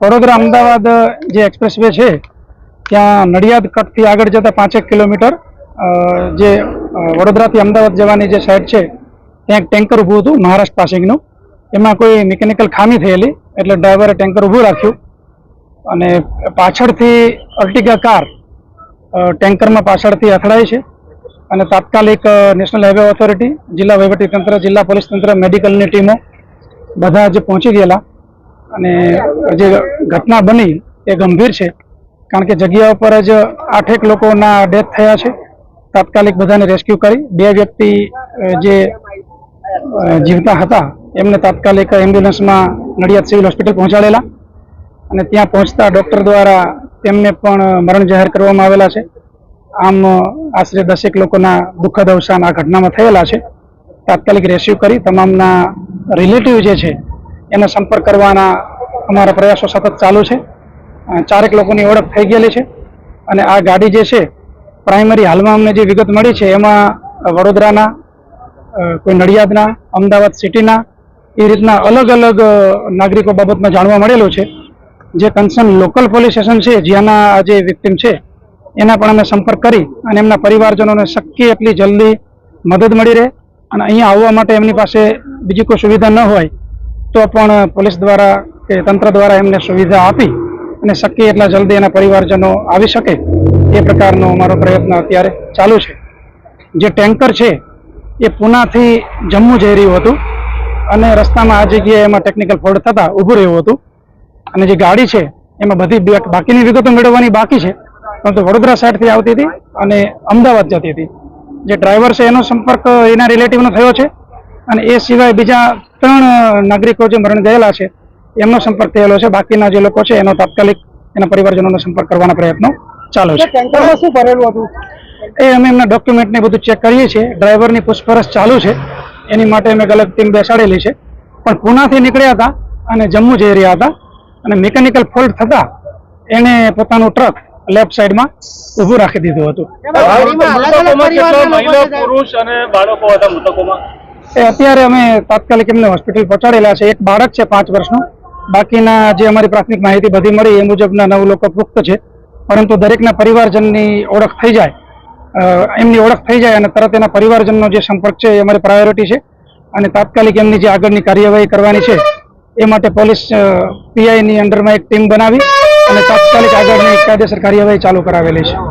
વડોદરા અમદાવાદ જે express way છે ત્યાં નડિયાદ કટથી આગળ જતા પાંચેક કિલોમીટર જે વડોદરાથી અમદાવાદ જવાની જે સાઈડ છે ત્યાં એક ટેન્કર ઊભું હતું મહારાષ્ટ્ર પાસિંગનું એમાં કોઈ મિકેનિકલ ખામી થયેલી એટલે ડ્રાઈવરે ટેન્કર ઊભું રાખ્યું. અને પાછળથી અર્ટિગા કાર ટેન્કરમાં પાછળથી અથડાય છે. અને તાત્કાલિક નેશનલ હાઈવે ઓથોરિટી જિલ્લા વહીવટીતંત્ર જિલ્લા પોલીસ તંત્ર, મેડિકલની ટીમો બધા જ પહોંચી ગયેલા. અને જે ઘટના બની એ ગંભીર છે, કારણ કે જગ્યા ઉપર જ આઠેક લોકોના ડેથ થયા છે. તાત્કાલિક બધાને રેસ્ક્યુ કરી, બે વ્યક્તિ જે જીવતા હતા, એમને તાત્કાલિક એમ્બ્યુલન્સમાં નડિયાદ સિવિલ હોસ્પિટલ પહોંચાડેલા. અને ત્યાં પહોંચતા ડૉક્ટર દ્વારા તેમને પણ મરણ જાહેર કરવામાં આવેલા છે. આમ આશરે દસેક લોકોના દુઃખદ અવસાન આ ઘટનામાં થયેલા છે. તાત્કાલિક રેસ્ક્યુ કરી તમામના રિલેટિવ જે છે, એનો સંપર્ક કરવાના અમારા પ્રયાસો સતત ચાલુ છે. ચારેક લોકોની ઓળખ થઈ ગયેલી છે અને આ ગાડી જે છે પ્રાઇમરી હાલમાં અમને જે વિગત મળી છે, એમાં વડોદરાના કોઈ નડિયાદના, અમદાવાદ સિટીના એ રીતના અલગ અલગ નાગરિકો બાબતમાં જાણવા મળેલું છે. જે કન્સર્ન લોકલ પોલીસ સ્ટેશન છે, જ્યાંના આ જે વિક્ટિમ છે એના પણ અમે સંપર્ક કરી અને એમના પરિવારજનોને શક્ય એટલી જલ્દી મદદ મળી રહે અને અહીંયા આવવા માટે એમની પાસે બીજી કોઈ સુવિધા ન હોય તો પણ પોલીસ દ્વારા કે તંત્ર દ્વારા એમને સુવિધા આપી અને શક્ય એટલા જલ્દી એના પરિવારજનો આવી શકે એ પ્રકારનો અમારો પ્રયત્ન અત્યારે ચાલુ છે. જે ટેન્કર છે એ પુનાથી જમ્મુ જઈ રહ્યું હતું અને રસ્તામાં આ જગ્યાએ એમાં ટેકનિકલ ફોલ્ટ થતાં ઊભું રહ્યું હતું અને જે ગાડી છે એમાં બધી બાકીની વિગતો મેળવવાની બાકી છે. પરંતુ વડોદરા સાઈડથી આવતી હતી અને અમદાવાદ જતી હતી. જે ડ્રાઈવર છે એનો સંપર્ક એના રિલેટિવનો થયો છે અને એ સિવાય બીજા ત્રણ નાગરિકો જે મરણ ગયેલા છે એમનો સંપર્ક થયેલો છે. બાકીના જે લોકો છે એનો તાત્કાલિક એના પરિવારજનોનો સંપર્ક કરવાના પ્રયત્નો ચાલુ છે. ટેન્કરમાં શું ભરેલું હતું? એ અમે એમના ડોક્યુમેન્ટ ને બધું ચેક કરીએ છીએ. ડ્રાઈવરની પૂછપરછ ચાલુ છે. એની માટે અમે અલગ ટીમ બેસાડેલી છે. પણ પુનાથી નીકળ્યા હતા અને જમ્મુ જઈ રહ્યા હતા અને મિકેનિકલ ફોલ્ટ થતા એને પોતાનું ટ્રક લેફ્ટ સાઈડમાં ઊભું રાખી દીધું હતું. મૃતકોમાં કેટલા મહિલા પુરુષ અને બાળકો હતા મૃતકોમાં? એ અત્યારે અમે તાત્કાલિક એમને હોસ્પિટલ પહોંચાડેલા છે. એક બાળક છે પાંચ વર્ષનું. બાકીના જે અમારી પ્રાથમિક માહિતી બધી મળી એ મુજબના નવ લોકો પુખ્ત છે. પરંતુ દરેકના પરિવારજનની ઓળખ થઈ જાય. એમની ઓળખ થઈ જાય અને તરત એના પરિવારજનનો જે સંપર્ક છે એ અમારી પ્રાયોરિટી છે. અને તાત્કાલિક એમની જે આગળની કાર્યવાહી કરવાની છે એ માટે પોલીસ પીઆઈની અંડરમાં એક ટીમ બનાવી અને તાત્કાલિક આગળની કાયદેસર કાર્યવાહી ચાલુ કરાવેલી છે.